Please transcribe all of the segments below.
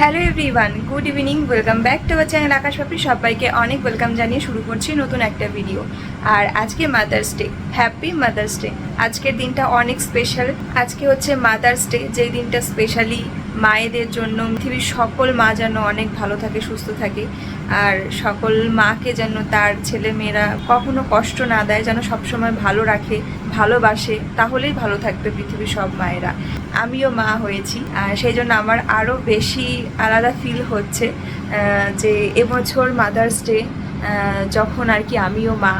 Hello everyone good evening welcome back to our channel Akash Papri সবাইকে অনেক welcome জানিয়ে শুরু করছি নতুন একটা ভিডিও আর আজকে mother's day happy mother's day আজকের দিনটা অনেক স্পেশাল আজকে হচ্ছে মাদার্স ডে যেই দিনটা স্পেশালি মায়েদের জন্য পৃথিবীর সকল মা যেন অনেক ভালো থাকে, সুস্থ থাকে। আর সকল মাকে যেন তার ছেলে মেয়েরা কখনো কষ্ট না দেয়, যেন সবসময় ভালো রাখে, ভালোবাসে, তাহলেই ভালো থাকবে পৃথিবীর সব মায়েরা। আমিও মা হয়েছি, আর সেই জন্য আমার আরও বেশি আলাদা ফিল হচ্ছে যে এবছর মাদার্স ডে যখন আর কি আমিও মা,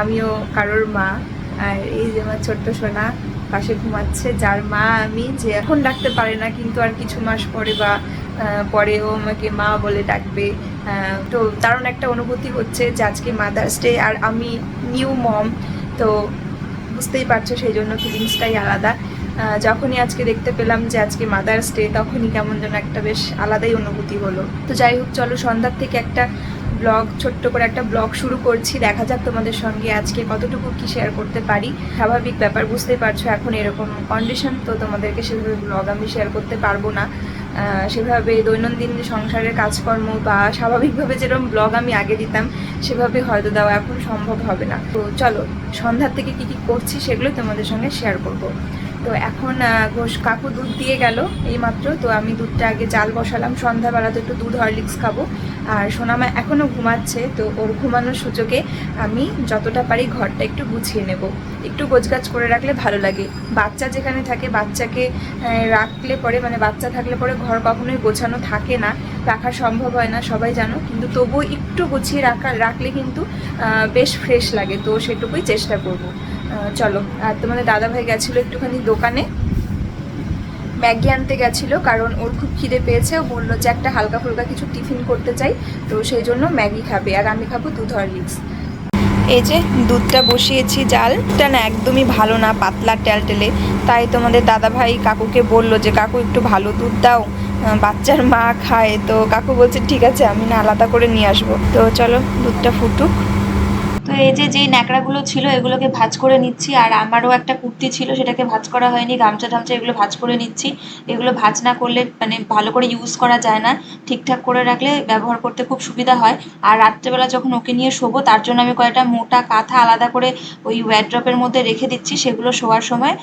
আমিও কারোর মা, আর এই যে আমার ছোট্ট সোনা পাশে ঘুমাচ্ছে, যার মা আমি যে এখন ডাকতে পারে না, কিন্তু আর কিছু মাস পরে বা পরে ও আমাকে মা বলে ডাকবে। তো দারুণ একটা অনুভূতি হচ্ছে যে আজকে মাদার্স ডে আর আমি নিউ মম তো বুঝতেই পারছ সেই জন্য ফিলিংসটাই আলাদা। যখনই আজকে দেখতে পেলাম যে আজকে মাদার্স ডে তখনই কেমন যেন একটা বেশ আলাদাই অনুভূতি হলো। তো যাই হোক, চলো সন্ধ্যার থেকে একটা ব্লগ ছোট্ট করে একটা ব্লগ শুরু করছি। দেখা যাক তোমাদের সঙ্গে আজকে কতটুকু কি শেয়ার করতে পারি। স্বাভাবিক ব্যাপার, বুঝতেই পারছ এখন এরকম কন্ডিশন তো তোমাদেরকে সেভাবে ব্লগ আমি শেয়ার করতে পারব না। সেভাবে দৈনন্দিন সংসারের কাজকর্ম বা স্বাভাবিকভাবে যেরকম ব্লগ আমি আগে দিতাম, সেভাবে হয়তো দেওয়া এখন সম্ভব হবে না। তো চলো, সন্ধ্যার থেকে কি কি করছি সেগুলো তোমাদের সঙ্গে শেয়ার করব। তো এখন ঘোষ কাকু দুধ দিয়ে গেল এইমাত্র। তো আমি দুধটা আগে জাল বসালাম। সন্ধ্যাবেলাতে একটু দুধ হরলিক্স খাব। আর সোনামা এখনও ঘুমাচ্ছে, তো ওর ঘুমানোর সুযোগে আমি যতটা পারি ঘরটা একটু গুছিয়ে নেব। একটু গোছগাছ করে রাখলে ভালো লাগে। বাচ্চা যেখানে থাকে, বাচ্চাকে রাখলে পরে মানে বাচ্চা থাকলে পরে ঘর কখনোই গোছানো থাকে না। রাখা সম্ভব হয় না, সবাই জানো। কিন্তু তবুও একটু গুছিয়ে রাখা রাখলে কিন্তু বেশ ফ্রেশ লাগে। তো সেটুকুই চেষ্টা করব। চলো। আর তোমাদের দাদাভাই গেছিল একটুখানি দোকানে। ম্যাগি আনতে গেছিল, কারণ ওর খুব খিদে পেয়েছে। ও বলল যে একটা হালকা ফুলকা কিছু টিফিন করতে চাই, তো সেই জন্য ম্যাগি খাবে। আর আমি খাব দুধ হরলিক্স। এই যে দুধটা বসিয়েছি জালটা না একদমই ভালো না, পাতলা, টেলটেলে। তাই তোমাদের দাদাভাই কাকুকে বলল যে, কাকু, একটু ভালো দুধ দাও। বাচ্চার মা খায়। তো কাকু বলছে, ঠিক আছে, আমি না আলাদা করে নিয়ে আসব। তো চলো দুধটা ফুটুক। এই যে, যেই ন্যাকড়াগুলো ছিল, এগুলোকে ভাজ করে নিচ্ছি। আর আমারও একটা কুর্তি ছিল, সেটাকে ভাজ করা হয়নি, গামছা টামছা এগুলো ভাজ করে নিচ্ছি। এগুলো ভাজ না করলে মানে ভালো করে ইউজ করা যায় না। ঠিকঠাক করে রাখলে ব্যবহার করতে খুব সুবিধা হয়। আর রাত্রেবেলা যখন ওকে নিয়ে শোবো, তার জন্য আমি কয়েকটা মোটা কাঁথা আলাদা করে ওই ওয়ারড্রপের মধ্যে রেখে দিচ্ছি। সেগুলো শোয়ার সময়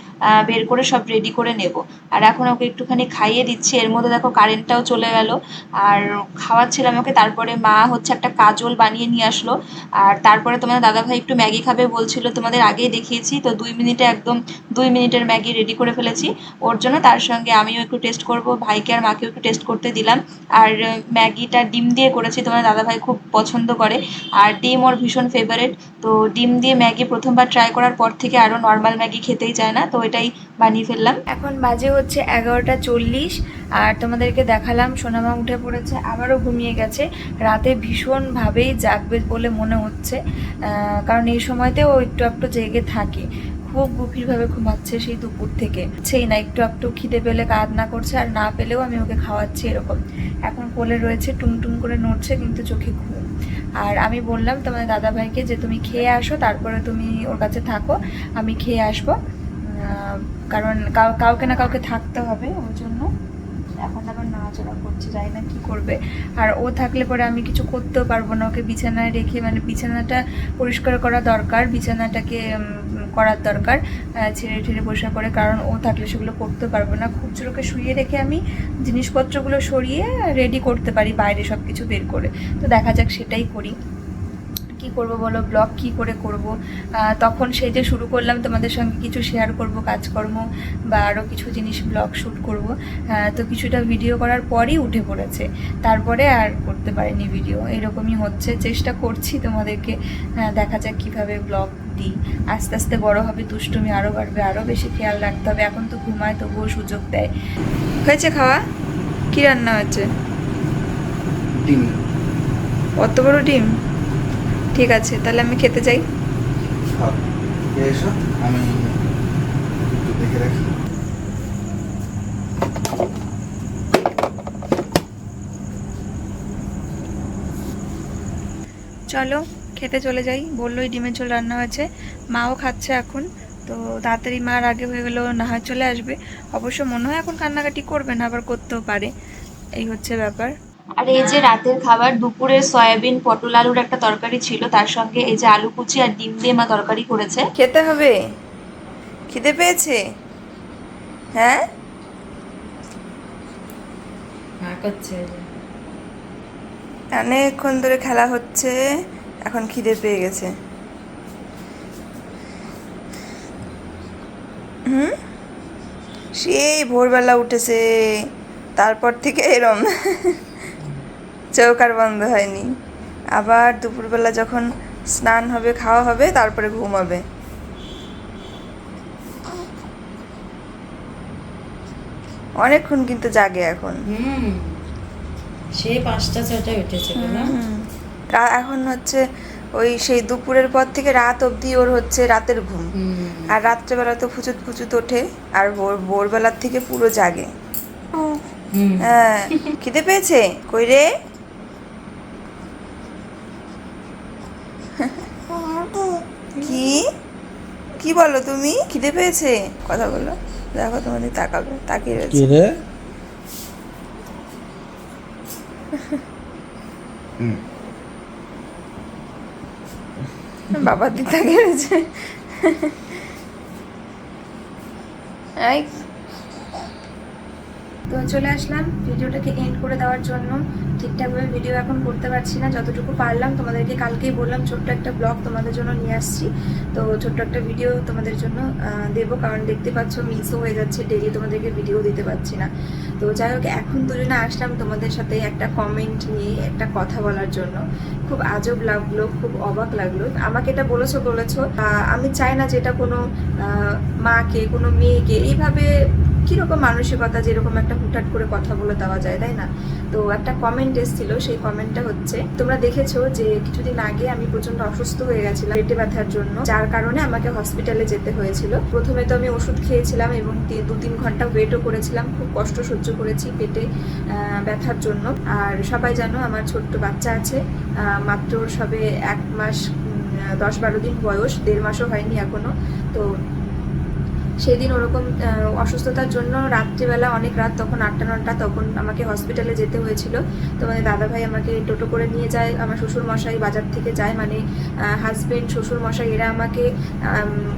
বের করে সব রেডি করে নেব। আর এখন ওকে একটুখানি খাইয়ে দিচ্ছি। এর মধ্যে দেখো কারেন্টটাও চলে গেল। আর খাওয়াচ্ছিলাম ওকে। তারপরে মা হচ্ছে একটা কাজল বানিয়ে নিয়ে আসলো। আর তারপরে তোমাদের দাদাভাই একটু ম্যাগি খাবে বলছিল, তোমাদের আগেই দেখিয়েছি, তো দুই মিনিটে একদম দুই মিনিটের ম্যাগি রেডি করে ফেলেছি। ওর জন্য তার সঙ্গে আমিও একটু টেস্ট করব, ভাইকে আর মাকেও একটু টেস্ট করতে দিলাম। আর ম্যাগিটা ডিম দিয়ে করেছি, তোমার দাদাভাই খুব পছন্দ করে। আর ডিম ওর ভীষণ ফেভারেট তো ডিম দিয়ে ম্যাগি প্রথমবার ট্রাই করার পর থেকে আরও নর্মাল ম্যাগি খেতেই চায় না, তো এটাই বানিয়ে ফেললাম। এখন বাজে হচ্ছে এগারোটা চল্লিশ, আর তোমাদেরকে দেখালাম, সোনামা উঠে পড়েছে, আবারও ঘুমিয়ে গেছে। রাতে ভীষণভাবেই জাগবে বলে মনে হচ্ছে কারণ এই সময়তেও একটু একটু জেগে থাকে। খুব গভীরভাবে ঘুমাচ্ছে সেই দুপুর থেকে। সেই না, একটু একটু খিদে পেলে কাঁদনা করছে, আর না পেলেও আমি ওকে খাওয়াচ্ছি এরকম। এখন কোলে রয়েছে টুং করে নড়ছে, কিন্তু চোখে ঘুম। আর আমি বললাম তোমাদের দাদাভাইকে যে তুমি খেয়ে আসো, তারপরে তুমি ওর কাছে থাকো, আমি খেয়ে আসব। কারণ কাউকে না কাউকে থাকতে হবে ওর জন্য। এখন আবার নাড়াচড়া করছে যাই না কি করবে। আর ও থাকলে পরে আমি কিছু করতেও পারব না। ওকে বিছানায় রেখে মানে বিছানাটা পরিষ্কার করা দরকার, বিছানাটাকে করার দরকার ছেড়ে ঠেড়ে বসে করে কারণ ও থাকলে সেগুলো করতে পারব না। খুচরোকে শুয়ে রেখে আমি জিনিসপত্রগুলো সরিয়ে রেডি করতে পারি, বাইরে সব কিছু বের করে। তো দেখা যাক সেটাই করি। করব বলো? ব্লগ কি করে করব? তখন সেই যে শুরু করলাম তোমাদের সঙ্গে কিছু শেয়ার করব কাজকর্ম বা আরও কিছু জিনিস ব্লগ শ্যুট করব। তো কিছুটা ভিডিও করার পরই উঠে পড়েছে। তারপরে আর করতে পারিনি ভিডিও এরকমই হচ্ছে। চেষ্টা করছি তোমাদেরকে দেখা যাক কীভাবে ব্লগ দিই। আস্তে আস্তে বড় হবে দুষ্টুমি আরও বাড়বে আরও বেশি খেয়াল রাখতে হবে। এখন তো ঘুমায় তবুও সুযোগ দেয়। হয়েছে খাওয়া? কী রান্না হয়েছে? ডিম। অত বড় ডিম? ঠিক আছে তাহলে আমি খেতে যাই। খাও খেয়ে এসো আমি দেখে রাখি। চলো খেতে চলে যাই। বললোই ডিমের ঝোল রান্না হয়েছে মাও খাচ্ছে এখন তো তাড়াতাড়ি মার আগে হয়ে গেলেও না হয় চলে আসবে। অবশ্য মনে হয় এখন কান্নাকাটি করবে না আবার করতেও পারে। এই হচ্ছে ব্যাপার। আর এই যে রাতের খাবার দুপুরে সয়াবিন পটল আলুর একটা তরকারি ছিল তার সঙ্গে এই যে আলু কুচি আর ডিম দিয়ে মা তরকারি করেছে। খেতে হবে? খিদে পেয়েছে? হ্যাঁ? অনেকক্ষণ ধরে খেলা হচ্ছে এখন খিদে পেয়ে গেছে। হুম? সেই ভোরবেলা উঠেছে তারপর থেকে এরম। চোখ আর বন্ধ হয়নি। আবার দুপুরবেলা যখন স্নান হবে খাওয়া হবে তারপরে ঘুমাবে অনেকক্ষণ কিন্তু জাগে এখন। সে পাঁচটা এখন হচ্ছে ওই সেই দুপুরের পর থেকে রাত অবধি ওর হচ্ছে রাতের ঘুম। আর রাত্রেবেলা তো ফুচুত ফুচুত ওঠে আর ভোর ভোরবেলার থেকে পুরো জাগে। হ্যাঁ খিদে পেয়েছে? কই রে? কি কি বলো তুমি? খিদে পেয়েছে? কথা বলো। দেখো তোমাদের তাকাবে তাকিয়ে রয়েছে। রে বাবার দিকে তাকিয়ে রয়েছে। এই তো চলে আসলাম। ভিডিওটাকে এন্ড করে দেওয়ার জন্য। ঠিকঠাকভাবে ভিডিও এখন করতে পারছি না। যতটুকু পারলাম, তোমাদেরকে কালকেই বললাম, ছোট্ট একটা ব্লগ তোমাদের জন্য নিয়ে আসছি। তো ছোট্ট একটা ভিডিও তোমাদের জন্য দেবো। কারণ দেখতে পাচ্ছ মিসও হয়ে যাচ্ছে। ডেলি তোমাদেরকে ভিডিও দিতে পারছি না। তো যাই হোক, এখন দুজনে আসলাম তোমাদের সাথে একটা কমেন্ট নিয়ে, একটা কথা বলার জন্য। খুব আজব লাগল, খুব অবাক লাগল। আমাকে এটা বলেছ বলেছ আমি চাই না যেটা কোনো মাকে, কোনো মেয়েকে, এইভাবে কীরকম মানসিকতা যেরকম একটা হুটহাট করে কথা বলে দেওয়া যায়, তাই না? তো একটা কমেন্ট এসেছিল, সেই কমেন্টটা হচ্ছে, তোমরা দেখেছ যে কিছুদিন আগে আমি প্রচণ্ড অসুস্থ হয়ে গেছিলাম পেটে ব্যথার জন্য, যার কারণে আমাকে হসপিটালে যেতে হয়েছিল। প্রথমে তো আমি ওষুধ খেয়েছিলাম এবং দু তিন ঘণ্টা ওয়েটও করেছিলাম, খুব কষ্ট সহ্য করেছি পেটে ব্যথার জন্য। আর সবাই জানো আমার ছোট্ট বাচ্চা আছে মাত্র সবে এক মাস দশ বারো দিন বয়স, দেড় মাসও হয়নি এখনও। তো সেদিন ওরকম অসুস্থতার জন্য রাত্রিবেলা অনেক রাত, তখন আটটা, নটা, তখন আমাকে হসপিটালে যেতে হয়েছিল। তো মানে দাদাভাই আমাকে টোটো করে নিয়ে যায়, আমার শ্বশুর মশাই বাজার থেকে যায় মানে হাজবেন্ড শ্বশুর মশাই এরা আমাকে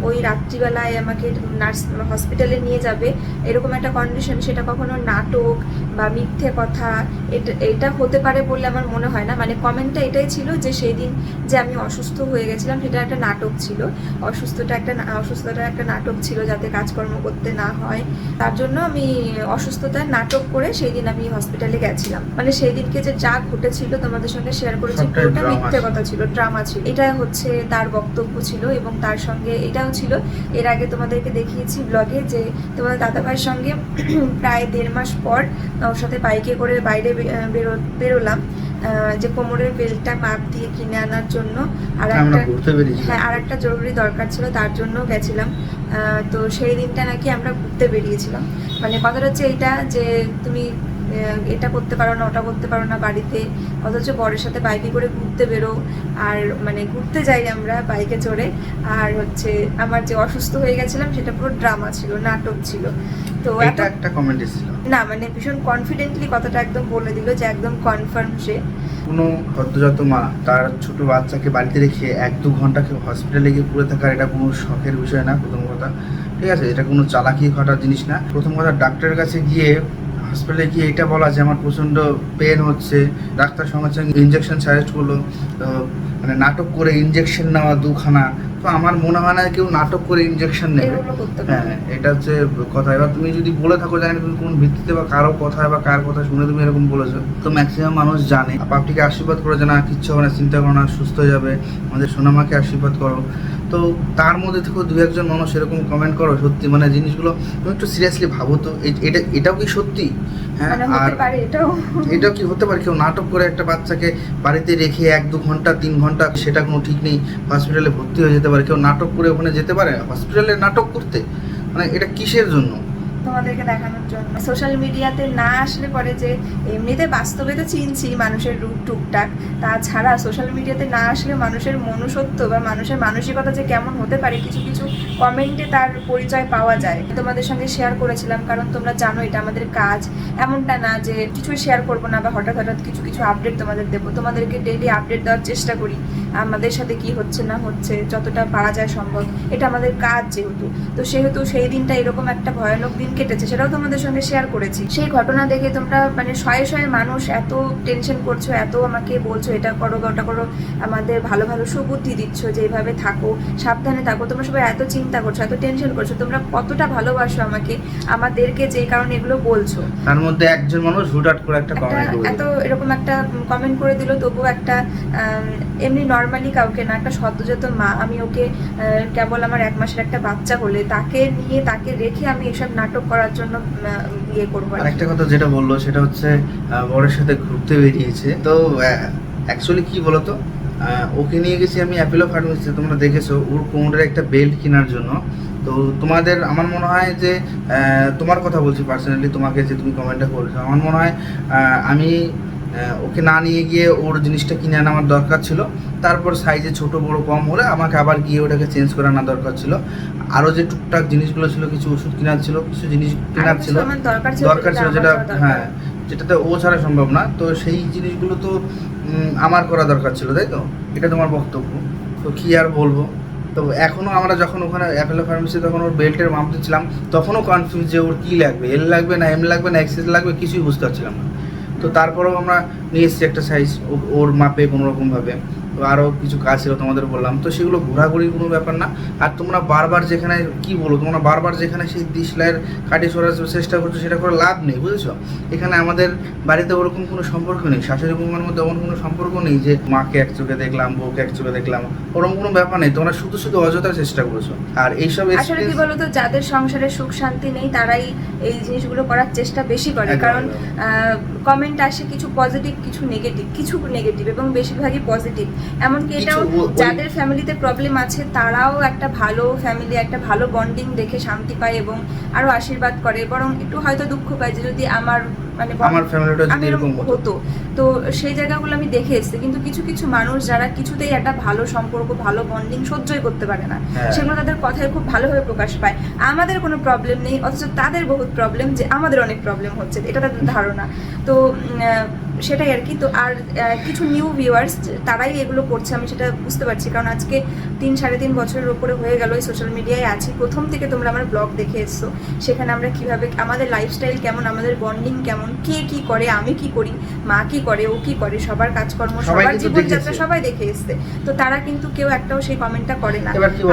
ওই রাত্রিবেলায় আমাকে নার্স হসপিটালে নিয়ে যাবে। এরকম একটা কন্ডিশন সেটা কখনো নাটক বা মিথ্যে কথা, এটা এটা হতে পারে বলে আমার মনে হয় না। মানে কমেন্টটা এটাই ছিল যে সেই দিন যে আমি অসুস্থ হয়ে গেছিলাম, সেটা একটা নাটক ছিল। অসুস্থটা একটা অসুস্থতা একটা নাটক ছিল যাতে কাজকর্ম করতে না হয় তার জন্য আমি অসুস্থতায় নাটক করে সেই দিন আমি হসপিটালে গেছিলাম। মানে সেই দিনকে যে যা ঘটেছিল তোমাদের সঙ্গে শেয়ার করেছি পুরোটা মিথ্যে কথা ছিল ড্রামা ছিল। এটা হচ্ছে তার বক্তব্য ছিল এবং তার সঙ্গে এটাও ছিল। এর আগে তোমাদেরকে দেখিয়েছি ব্লগে যে তোমাদের দাদাভাইয়ের সঙ্গে প্রায় দেড় মাস পর ওর সাথে বাইকে করে বাইরে বেরো বেরোলাম। আহ, যে কোমরের বেল্টটা মাপ দিয়ে কিনে আনার জন্য আর একটা হ্যাঁ আর একটা জরুরি দরকার ছিল তার জন্য গেছিলাম। তো সেই দিনটা নাকি আমরা ঘুরতে বেরিয়েছিলাম। মানে কথাটা হচ্ছে এইটা যে তুমি এটা করতে পারো না ওটা করতে পারো না বাড়িতে। অথচ বরের সাথে বাইকে করে ঘুরতে বেরো। আর মানে ঘুরতে যাই আমরা বাইকে চড়ে। আর হচ্ছে আমার যে অসুস্থ হয়ে গেছিলাম সেটা পুরো ড্রামা ছিল নাটক ছিল। তো এটা একটা কমেন্ট এসেছিল না মানে ভীষণ কনফিডেন্টলি কথাটা একদম বলে দিল যে একদম কনফার্ম সে। কোনো সদ্যজাত মা তার ছোট বাচ্চাকে বাড়িতে রেখে এক দু ঘণ্টা হসপিটালে গিয়ে পড়ে থাকার এটা কোনো শখের বিষয় না প্রথম কথা। ঠিক আছে এটা কোনো চালাকি ঘটার জিনিস না। প্রথম কথা ডাক্তারের কাছে গিয়ে হসপিটালে গিয়ে এটা বলা যে আমার প্রচণ্ড পেন হচ্ছে। ডাক্তার সঙ্গে সঙ্গে ইঞ্জেকশন সাজেস্ট করল। মানে নাটক করে ইঞ্জেকশন নেওয়া দুখানা তো আমার মনে হয় না কেউ নাটক করে ইঞ্জেকশন নেবে। হ্যাঁ এটা হচ্ছে কথা। এবার তুমি যদি বলে থাকো জানি না তুমি কোন ভিত্তিতে বা কারও কথা বা কার কথা শুনে তুমি এরকম বলেছ? তো ম্যাক্সিমাম মানুষ জানে। পাপটিকে আশীর্বাদ করে যে না কিচ্ছু হবে না চিন্তা করো না সুস্থ হয়ে যাবে। আমাদের সোনামাকে আশীর্বাদ করো। তো তার মধ্যে থেকেও দু একজন মানুষ এরকম কমেন্ট করো সত্যি। মানে জিনিসগুলো তুমি একটু সিরিয়াসলি ভাবো তো। এটা এটাও কি সত্যি? হ্যাঁ মানে আর এটাও। এটাও কি হতে পারে? কেউ নাটক করে একটা বাচ্চাকে বাড়িতে রেখে এক দু ঘণ্টা তিন ঘণ্টা সেটা কোনো ঠিক নেই। হসপিটালে ভর্তি হয়ে যেতে পারে কেউ নাটক করে ওখানে যেতে পারে? হসপিটালে নাটক করতে? মানে এটা কিসের জন্য? তোমাদেরকে দেখানোর জন্য। সোশ্যাল মিডিয়াতে না আসলে পরে যে এমনিতে বাস্তবে তো চিনছি মানুষের রূপ টুকটাক, তাছাড়া সোশ্যাল মিডিয়াতে না আসলে মানুষের মনুষ্যত্ব বা মানুষের মানসিকতা যে কেমন হতে পারে কিছু কিছু কমেন্টে তার পরিচয় পাওয়া যায়। তোমাদের সঙ্গে শেয়ার করেছিলাম, কারণ তোমরা জানো এটা আমাদের কাজ। এমনটা না যে কিছুই শেয়ার করব না বা হঠাৎ হঠাৎ কিছু কিছু আপডেট তোমাদের দেবো। তোমাদেরকে ডেইলি আপডেট দেওয়ার চেষ্টা করি, আমাদের সাথে কি হচ্ছে, না হচ্ছে, যতটা পারা যায় সম্ভব। এটা আমাদের কাজ যেহেতু। তো সেহেতু সেই দিনটা এরকম একটা ভয়ানক দিন কেটেছে সেটাও তোমাদের সঙ্গে শেয়ার করেছি। সেই ঘটনা দেখে তোমরা মানে শয়ে শয়ে মানুষ এত টেনশন করছ এত আমাকে বলছো এটা করো বা ওটা করো। আমাদের ভালো ভালো সুবুদ্ধি দিচ্ছ যে এইভাবে থাকো সাবধানে থাকো। তোমরা সবাই এত চিন্তা করছ এত টেনশন করছ তোমরা কতটা ভালোবাসো আমাকে আমাদেরকে যে কারণে এগুলো বলছো। তার মধ্যে একজন মানুষ হুটহাট করে একটা কমেন্ট এত এরকম একটা কমেন্ট করে দিল তবুও একটা এমনি নর্মালি কাউকে না, একটা সদ্যজাত মা, আমি ওকে কেবল আমার এক মাসের একটা বাচ্চা হলে তাকে নিয়ে, তাকে রেখে আমি এসব নাটক করার জন্য ইয়ে করব। আরেকটা কথা যেটা বলল, সেটা হচ্ছে বরের সাথে ঘুরতে বেরিয়েছে। তো অ্যাকচুয়ালি কি বলতো? ওকে নিয়ে গেছি আমি অ্যাপেলো ফার্মেসিতে তোমরা দেখেছ, ওর কোমরের একটা বেল্ট কেনার জন্য। তো তোমাদের, আমার মনে হয় যে তোমার কথা বলছি পার্সোনালি তোমাকে যে তুমি কমেন্টটা করেছ, আমার মনে হয় আমি ওকে না নিয়ে গিয়ে ওর জিনিসটা কিনে আনা আমার দরকার ছিল। তারপর সাইজে ছোট বড় কম হলে আমাকে আবার গিয়ে ওটাকে চেঞ্জ করে আনা দরকার ছিল। আরও যে টুকটাক জিনিসগুলো ছিল কিছু ওষুধ কেনার ছিল কিছু জিনিস কেনার ছিল দরকার ছিল দরকার ছিল যেটা হ্যাঁ যেটাতে ও ছাড়া সম্ভব না। তো সেই জিনিসগুলো তো আমার করা দরকার ছিল তাই তো? এটা তোমার বক্তব্য। তো কি আর বলব? তো এখনও আমরা যখন ওখানে অ্যাপেলো ফার্মেসি তখন ওর বেল্টের মাপ দিচ্ছিলাম তখনও কনফিউজ যে ওর কী লাগবে এল লাগবে না এম লাগবে না এক্সেস লাগবে কিছুই বুঝতে পারছিলাম না। তো তারপরেও আমরা নিয়ে এসেছি একটা সাইজ ওর মাপে কোনো রকমভাবে তো আরও কিছু কাজ ছিল তোমাদের বললাম। তো সেগুলো ঘোরাঘুরির কোনো ব্যাপার না। আর তোমরা বারবার যেখানে কি বলো তোমরা বারবার যেখানে সেই দিশলাইয়ের কাটি সরার চেষ্টা করছ সেটা করে লাভ নেই বুঝেছ? এখানে আমাদের বাড়িতে ওরকম কোনো সম্পর্ক নেই। শাশুড়ি বৌমার মধ্যে এমন কোনো সম্পর্ক নেই যে মাকে এক চোখে দেখলাম বউকে এক চোখে দেখলাম ওরকম কোনো ব্যাপার নেই। তোমরা শুধু শুধু অযথা চেষ্টা করেছ। আর এইসব আসলে কি বলতো যাদের সংসারে সুখ শান্তি নেই তারাই এই জিনিসগুলো করার চেষ্টা বেশি করে। কারণ। কমেন্ট আসে কিছু পজিটিভ কিছু নেগেটিভ কিছু নেগেটিভ এবং বেশিরভাগই পজিটিভ এমনকি এটাও যাদের ফ্যামিলিতে প্রবলেম আছে তারাও একটা ভালো ফ্যামিলি একটা ভালো বন্ডিং দেখে শান্তি পায় এবং আরও আশীর্বাদ করে। বরং একটু হয়তো দুঃখ পায় যে যদি আমার মানে আমার ফ্যামিলিটা যদি এরকম হতো। তো সেই জায়গাগুলো আমি দেখে এসেছি। কিন্তু কিছু কিছু মানুষ যারা কিছুতেই একটা ভালো সম্পর্ক ভালো বন্ডিং সহ্যই করতে পারে না। হ্যাঁ। সেগুলো তাদের কথায় খুব ভালোভাবে প্রকাশ পায়। আমাদের কোনো প্রবলেম নেই অথচ তাদের বহুত প্রবলেম যে আমাদের অনেক প্রবলেম হচ্ছে। এটা তাদের ধারণা। তো সেটাই আর কি। তো আর কিছু নিউ ভিউয়ার্স তারাই এগুলো করছে আমি সেটা বুঝতে পারছি। কারণ আজকে তিন সাড়ে তিন বছরের উপরে হয়ে গেল এই সোশ্যাল মিডিয়ায় আছি। প্রথম থেকে তোমরা আমার ব্লগ দেখে এসছো। সেখানে আমরা কীভাবে আমাদের লাইফস্টাইল কেমন আমাদের বন্ডিং কেমন কে কি করে আমি কি করি মা কি করে ও কি করে সবার কাজকর্ম সবার জীবনযাত্রা সবাই দেখে এসছে। তো তারা কিন্তু কেউ একটাও সেই কমেন্টটা করে না।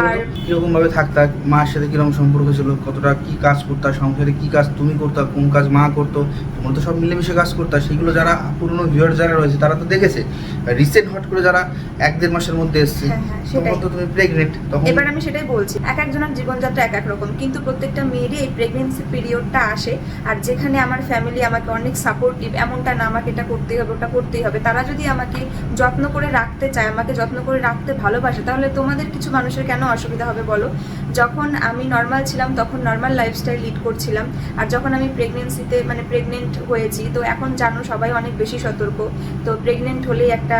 আর কীরকম ভাবে থাকতা মার সাথে কীরকম সম্পর্ক ছিল কতটা কি কাজ করতা সংসারে কি কাজ তুমি করতা কোন কাজ মা করতো তোমরা তো সব মিলেমিশে কাজ করতা। সেগুলো যারা পুরনো ভিউয়ার যারা রয়েছে তারা তো দেখেছে। রিসেন্ট হট করে যারা এক দেড় মাসের মধ্যে এসছে হ্যাঁ, হ্যাঁ, তখন তো তুমি প্রেগনেন্ট তখন এবার আমি সেটাই বলছি এক একজনের জীবনযাত্রা এক এক রকম কিন্তু প্রত্যেকটা মেয়েরই এই প্রেগনেন্সি পিরিয়ডটা আসে আর যেখানে আমার ফ্যামিলি আমাকে অনেক সাপোর্টিভ এমনটা না আমাকে এটা করতেই হবে ওটা করতেই হবে। তারা যদি আমাকে যত্ন করে রাখতে চায় আমাকে যত্ন করে রাখতে ভালোবাসে তাহলে তোমাদের কিছু মানুষের কেন অসুবিধা হবে বলো? যখন আমি নর্মাল ছিলাম তখন নর্মাল লাইফস্টাইল লিড করছিলাম আর যখন আমি প্রেগনেন্সিতে মানে প্রেগনেন্ট হয়েছি তো এখন জানো সবাই অনেক বেশি সতর্ক তো প্রেগনেন্ট হলেই একটা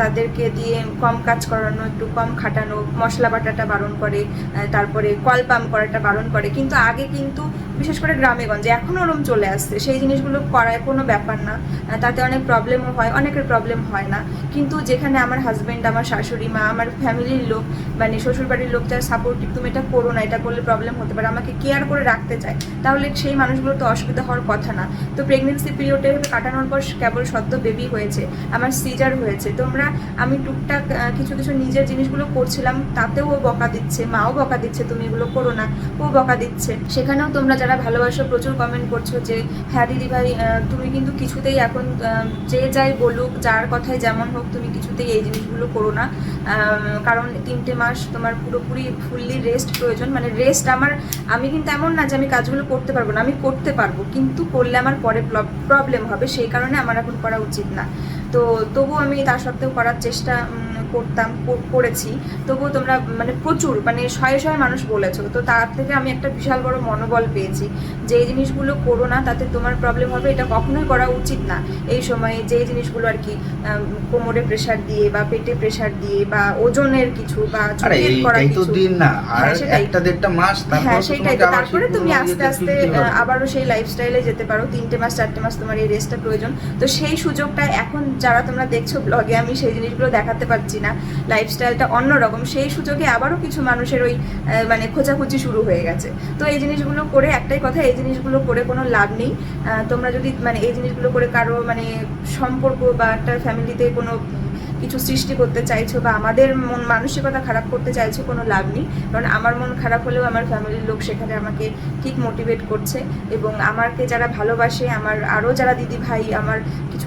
তাদেরকে দিয়ে কম কাজ করানো, একটু কম খাটানো, মশলা বাটাটা বারণ করে তারপরে কল পাম্প করাটা বারণ করে। কিন্তু আগে কিন্তু বিশেষ করে গ্রামে গঞ্জে এখনও ওরম চলে আসছে। সেই জিনিসগুলো করায় কোনো ব্যাপার না। তাতে অনেক প্রবলেমও হয়, অনেকের প্রবলেম হয় না। কিন্তু যেখানে আমার হাজব্যান্ড আমার শাশুড়ি মা, আমার ফ্যামিলির লোক মানে শ্বশুরবাড়ির লোক যারা সাপোর্টিভ তুমি এটা করো না, এটা করলে প্রবলেম হতে পারে। আমাকে কেয়ার করে রাখতে চায়। তাহলে সেই মানুষগুলো তো অসুবিধা হওয়ার কথা না। তো প্রেগনেন্সি পিরিয়ডে কাটানোর পর কেবল সদ্য বেবি হয়েছে, আমার সিজার হয়েছে। তোমরা, আমি টুকটাক কিছু কিছু নিজের জিনিসগুলো করছিলাম, তাতেও ও বকা দিচ্ছে। মাও বকা দিচ্ছে, তুমি এগুলো করো না। ও বকা দিচ্ছে। সেখানেও তোমরা যারা ভালোবাসো, প্রচুর কমেন্ট করছ যে হ্যাঁ দিদি ভাই তুমি কিন্তু কিছুতেই এখন যে যাই বলুক, যার কথাই যেমন হোক, তুমি কিছুতেই এই জিনিসগুলো করো না। কারণ তিনটে মাস তোমার পুরোপুরি ফুললি রেস্ট প্রয়োজন। মানে রেস্ট আমার, আমি কিন্তু এমন না যে আমি কাজগুলো করতে পারব না, আমি করতে পারব। কিন্তু করলে আমার পরে প্রবলেম হবে। সেই কারণে আমার এখন করা উচিত না। তো তবু আমি তা সত্ত্বেও করার চেষ্টা করতাম করেছি। তবুও তোমরা মানে প্রচুর মানে শয়ে শয়ে মানুষ বলেছ। তো তার থেকে আমি একটা বিশাল বড় মনোবল পেয়েছি। যে এই জিনিসগুলো করো না তাতে তোমার প্রবলেম হবে এটা কখনোই করা উচিত না। এই সময়ে যে জিনিসগুলো আর কি কোমরে প্রেশার দিয়ে বা পেটে প্রেশার দিয়ে বা ওজনের কিছু বা করা কিছু। দিন না আর হ্যাঁ, সেটাই। একটা দেড়টা মাস হ্যাঁ সেটাই। তারপরে তুমি আস্তে আস্তে আবারও সেই লাইফস্টাইলে যেতে পারো। তিনটে মাস চারটে মাস তোমার এই রেস্টটা প্রয়োজন। তো সেই সুযোগটা এখন যারা তোমরা দেখছ ব্লগে আমি সেই জিনিসগুলো দেখাতে পারছি না। লাইফস্টাইলটা অন্যরকম, সেই সুযোগে আবারও কিছু মানুষের ওই মানে খোঁজাখুঁজি শুরু হয়ে গেছে। তো এই জিনিসগুলো করে, একটাই কথা, এই জিনিসগুলো করে কোনো লাভ নেই। তোমরা যদি মানে এই জিনিসগুলো করে কারও মানে সম্পর্ক বা একটা ফ্যামিলিতে কোনো কিছু সৃষ্টি করতে চাইছো বা আমাদের মন মানসিকতা খারাপ করতে চাইছো, কোনো লাভ নেই। কারণ আমার মন খারাপ হলেও আমার ফ্যামিলির লোক সেখানে আমাকে ঠিক মোটিভেট করছে এবং আমাকে যারা ভালোবাসে, আমার আরও যারা দিদি ভাই আমার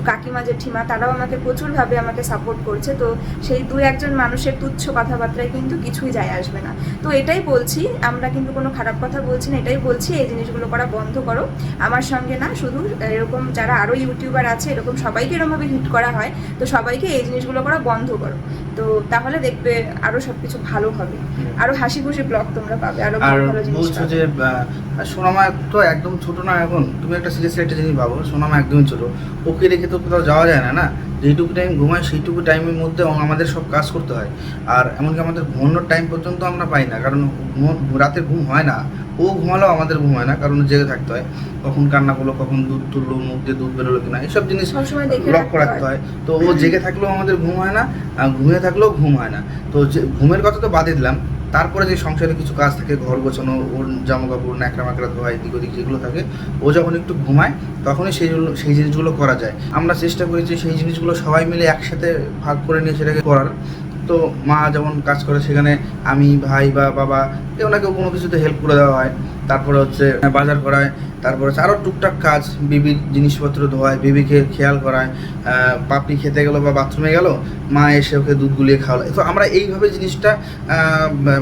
কাকিমা, জেঠিমা, তারাও আমাকে প্রচুরভাবে আমাকে সাপোর্ট করছে। তো সেই দু একজন মানুষের তুচ্ছ কথাবার্তায় কিন্তু কিছুই যায় আসবে না। তো এটাই বলছি, আমরা কিন্তু কোনো খারাপ কথা বলছি না, এটাই বলছি, এই জিনিসগুলো করা বন্ধ করো। আমার সঙ্গে না, শুধু এরকম যারা আরও ইউটিউবার আছে, এরকম সবাইকে এরকমভাবে হিট করা হয়, তো সবাইকে এই জিনিসগুলো করা বন্ধ করো। তো তাহলে দেখবে আরও সব কিছু ভালো হবে। আরও হাসি খুশি ব্লগ তোমরা পাবে আরও আর ভালো ভালো জিনিস বলছো যে সোনামা তো একদম ছোট না এখন। তুমি একটা সিরিয়াসলি একটা জিনিস ভাবো সোনামা একদমই ছোট। ওকে রেখে তো কোথাও যাওয়া যায় না না? যেইটুকু টাইম ঘুমায় সেইটুকু টাইমের মধ্যে আমাদের সব কাজ করতে হয়। আর এমনকি আমাদের ঘুমানোর টাইম পর্যন্ত আমরা পাই না কারণ রাতে ঘুম হয় না। ও ঘুমালেও আমাদের ঘুম হয় না কারণ জেগে থাকতে হয়। কখন কান্না করল কখন দুধ তুললো মুখ দিয়ে দুধ বেরোলো কিনা এইসব জিনিস লক্ষ্য রাখতে হয়। তো ও জেগে থাকলেও আমাদের ঘুম হয় না আর ঘুমিয়ে থাকলেও ঘুম হয় না। তো যে ঘুমের কথা তো বাদে দিলাম। তারপরে যে সংসারে কিছু কাজ থাকে ঘর গোছানো ওর জামা কাপড় ন্যাকড়া ম্যাকড়া ধোয়া এদিক ওদিক যেগুলো থাকে ও যখন একটু ঘুমায় তখনই সেইগুলো সেই জিনিসগুলো করা যায়। আমরা চেষ্টা করি যে সেই জিনিসগুলো সবাই মিলে একসাথে ভাগ করে নিয়ে সেটাকে করার। তো মা যেমন কাজ করে, সেখানে আমি, ভাই বা বাবা কেউ না কেউ কোনো কিছুতে হেল্প করে দেওয়া হয়। তারপরে হচ্ছে বাজার করায় তারপর হচ্ছে আরও টুকটাক কাজ বিবির জিনিসপত্র ধোয়ায় বিবিকে খেয়াল করায় পাপড়ি খেতে গেলো বা বাথরুমে গেল মা এসে ওকে দুধ গুলিয়ে খাওয়ালো। তো আমরা এইভাবে জিনিসটা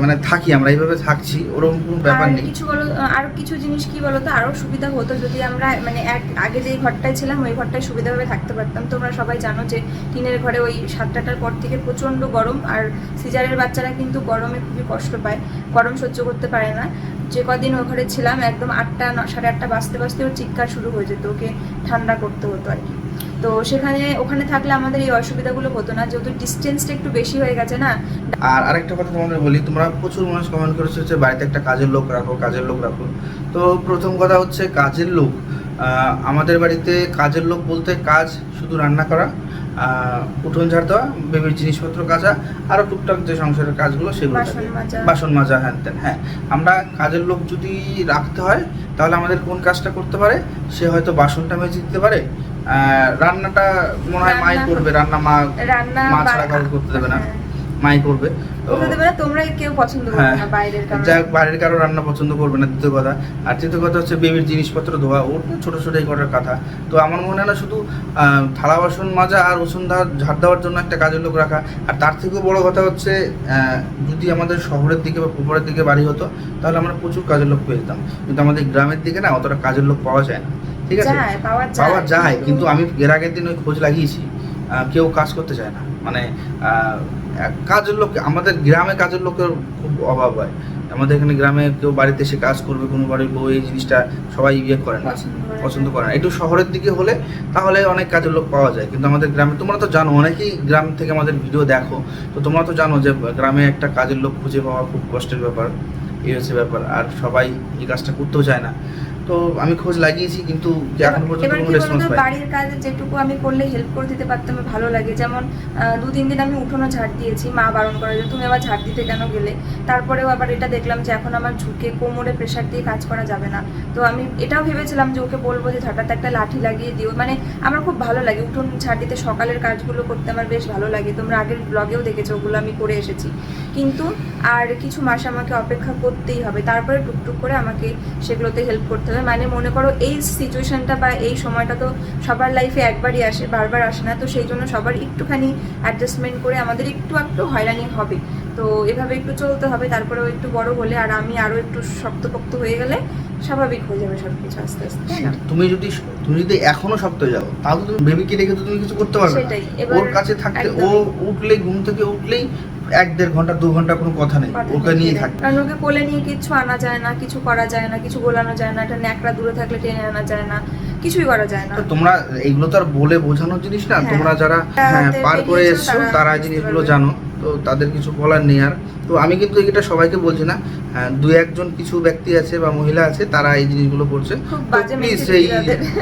মানে থাকি আমরা এইভাবে থাকছি ওরকম কোনো ব্যাপার নেই। কিছু বলো আর কিছু জিনিস কি বলতো আরও সুবিধা হতো যদি আমরা মানে এক আগে যেই ঘরটায় ছিলাম ওই ঘরটায় সুবিধাভাবে থাকতে পারতাম। তোমরা সবাই জানো যে টিনের ঘরে ওই সাতটাটার পর থেকে প্রচণ্ড গরম আর সিজারের বাচ্চারা কিন্তু গরমে খুবই কষ্ট পায় গরম সহ্য করতে পারে না। যে কদিন ওই ঘরে ছিলাম, একদম আটটা সাড়ে আটটা বাজতে বাজতে ওর চিৎকার শুরু হয়ে যেত, ওকে ঠান্ডা করতে হতো আর কি। তো সেখানে, ওখানে থাকলে আমাদের এই অসুবিধাগুলো হতো না, যেহেতু ডিস্টেন্সটা একটু বেশি হয়ে গেছে না। আর আরেকটা কথা তোমাদের বলি, তোমরা প্রচুর মানুষ কমেন্ট করেছ যে বাড়িতে একটা কাজের লোক রাখো, কাজের লোক রাখো। তো প্রথম কথা হচ্ছে কাজের লোক আমাদের বাড়িতে কাজের লোক বলতে কাজ, শুধু রান্না করা উঠোন ঝাড় দেওয়া বেবির জিনিসপত্র কাজা আরও টুকটাক যে সংসারের কাজগুলো সেগুলো বাসন মাজা। হ্যান ত্যান। হ্যাঁ আমরা কাজের লোক যদি রাখতে হয় তাহলে আমাদের কোন কাজটা করতে পারে? সে হয়তো বাসনটা মেজে দিতে পারে রান্নাটা মনে হয় মাই করবে রান্না মা রান্না মা ছাড়া কাউকে করতে দেবে না। হ্যাঁ। মাই করবে। তোমরাই কেউ পছন্দ করবে হ্যাঁ। না বাইরের কারণে। যাই বাইরের কারও রান্না পছন্দ করবে না দ্বিতীয় কথা। আর তৃতীয় কথা হচ্ছে বেবির জিনিসপত্র ধোয়া ওর ছোটো করার কথা। তো আমার মনে হয় না শুধু থালা বাসন মাজা আর দেওয়া ঝাড় দেওয়ার জন্য একটা কাজের লোক রাখা। আর তার থেকেও বড় কথা হচ্ছে যদি আমাদের শহরের দিকে বা পুকুরের দিকে বাড়ি হতো তাহলে আমরা প্রচুর কাজের লোক পেয়ে যেতাম। কিন্তু আমাদের গ্রামের দিকে না অতটা কাজের লোক পাওয়া যায় না। ঠিক আছে? পাওয়া যায়। কিন্তু আমি এর আগের দিন ওই খোঁজ লাগিয়েছি। কেউ কাজ করতে চায় না। মানে কাজের লোক আমাদের গ্রামে কাজের লোকের খুব অভাব হয়। আমাদের এখানে গ্রামে কেউ বাড়িতে এসে কাজ করবে কোনো বাড়ির বউ এই জিনিসটা সবাই ইয়ে করে না। পছন্দ করে না। একটু শহরের দিকে হলে তাহলে অনেক কাজের লোক পাওয়া যায়। কিন্তু আমাদের গ্রামে তোমরা তো জানো অনেকেই গ্রাম থেকে আমাদের ভিডিও দেখো। তো তোমরা তো জানো যে গ্রামে একটা কাজের লোক খুঁজে পাওয়া খুব কষ্টের ব্যাপার এই হচ্ছে ব্যাপার। আর সবাই এই কাজটা করতেও চায় না। তো আমি খোঁজ লাগিয়েছি কিন্তু এখন পর্যন্ত কোনো রেসপন্স বলতো পাই বাড়ির কাজে যেটুকু আমি করলে হেল্প করে দিতে পারতাম ভালো লাগে। যেমন দু তিন দিন আমি উঠোনো ঝাড় দিয়েছি মা বারণ করে যে তুমি আবার ঝাড় দিতে কেন গেলে? তারপরেও আবার এটা দেখলাম যে এখন আমার ঝুঁকে কোমরে প্রেশার দিয়ে কাজ করা যাবে না। তো আমি এটাও ভেবেছিলাম যে ওকে বলব যে ঝাঁটাতে একটা লাঠি লাগিয়ে দিও। মানে আমার খুব ভালো লাগে উঠোন ঝাড় দিতে সকালের কাজগুলো করতে আমার বেশ ভালো লাগে। তোমরা আগের ব্লগেও দেখেছ ওগুলো আমি করে এসেছি। কিন্তু আর কিছু মাস আমাকে অপেক্ষা করতেই হবে। তারপরে টুকটুক করে আমাকে সেগুলোতে হেল্প করতে হবে। মানে মনে করো এই সিচুয়েশনটা বা এই সময়টা তো সবার লাইফে একবারই আসে বারবার আসে না। তো সেই জন্য সবার একটুখানি অ্যাডজাস্টমেন্ট করে আমাদের একটু একটু হয়রানি হবে। তো এভাবে একটু চলতে হবে তারপরেও একটু বড় হলে আর আমি আরও একটু শক্তপোক্ত হয়ে গেলে স্বাভাবিক হয়ে যাবে সব কিছু আস্তে। আস্তে তুমি যদি তুমি যদি এখনও শক্ত যাও তাহলে তুমি বেবিকে রেখে তো তুমি কিছু করতে পারবে সেটাই, এবার ওর কাছে থাকতে ও উঠলেই ঘুম থেকে উঠলেই এক দেড় ঘণ্টা দু ঘণ্টা কোনো কথা নেই। ওকে নিয়ে। থাকতে কারণ ওকে কোলে নিয়ে কিছু আনা যায় না কিছু করা যায় না কিছু গোলানো যায় না একটা ন্যাকড়া দূরে থাকলে টেনে আনা যায় না কিছুই করা যায় না। তো তোমরা এগুলো তো আর বলে বোঝানোর জিনিস না হ্যাঁ। তোমরা যারা হ্যাঁ পার করে এসছো তারা জিনিসগুলো জানো তো তাদের কিছু বলার নেই আর। তো আমি কিন্তু এটা সবাইকে বলছি না হ্যাঁ, দু একজন কিছু ব্যক্তি আছে বা মহিলা আছে তারা এই জিনিসগুলো করছে। প্লিজ mentality এই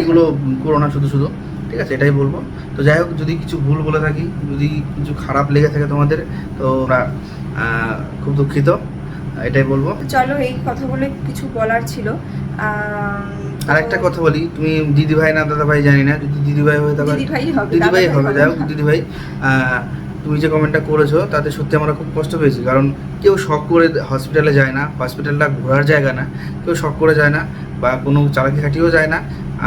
এগুলো করো না শুধু শুধু। ঠিক আছে এটাই বলব। তো যাই হোক যদি কিছু ভুল বলে থাকি যদি কিছু খারাপ লেগে থাকে তোমাদের তো ওরা খুব দুঃখিত। এটাই বলব। চলো এই কথাগুলো কিছু বলার ছিল। আর একটা কথা বলি তুমি দিদি ভাই না দাদা ভাই জানি না যদি দিদি ভাই হয়ে দিদিভাই হবে দিদি ভাই হবে যাই হোক দিদি ভাই তুমি যে কমেন্টটা করেছ তাতে সত্যি আমরা খুব কষ্ট পেয়েছি কারণ কেউ শখ করে হসপিটালে যায় না হসপিটালটা ঘোরার জায়গা না কেউ শখ করে যায় না বা কোনো চালাকি খাটিও যায় না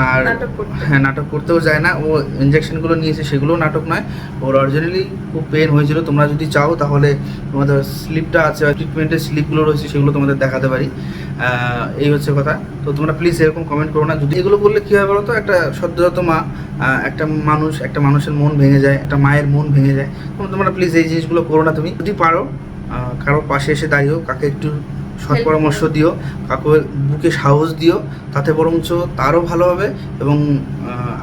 আর নাটক হ্যাঁ নাটক করতেও যায় না। ও ইঞ্জেকশনগুলো নিয়েছে সেগুলোও নাটক নয়। ওর অরিজিনালি খুব পেন হয়েছিল। তোমরা যদি চাও তাহলে তোমাদের স্লিপটা আছে ট্রিটমেন্টের স্লিপগুলো রয়েছে সেগুলো তোমাদের দেখাতে পারি। এই হচ্ছে কথা। তো তোমরা প্লিজ এরকম কমেন্ট করো না। যদি এগুলো করলে কী হয় বলো তো একটা সদ্যজাত মা একটা মানুষ একটা মানুষের মন ভেঙে যায় একটা মায়ের মন ভেঙে যায়। তোমরা প্লিজ এই জিনিসগুলো করো না তুমি। যদি পারো আহ, কারও পাশে এসে দাঁড়িয়েও কাকে একটু সৎ পরামর্শ দিও কাকুর বুকে সাহস দিও তাতে বরঞ্চ তারও ভালো হবে এবং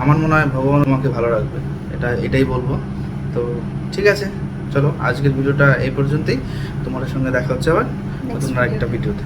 আমার মনে হয় ভগবান আমাকে ভালো রাখবে। এটা এটাই বলব। তো ঠিক আছে চলো আজকের ভিডিওটা এই পর্যন্তই। তোমাদের সঙ্গে দেখা হচ্ছে আবার নতুন আরেকটা একটা ভিডিওতে।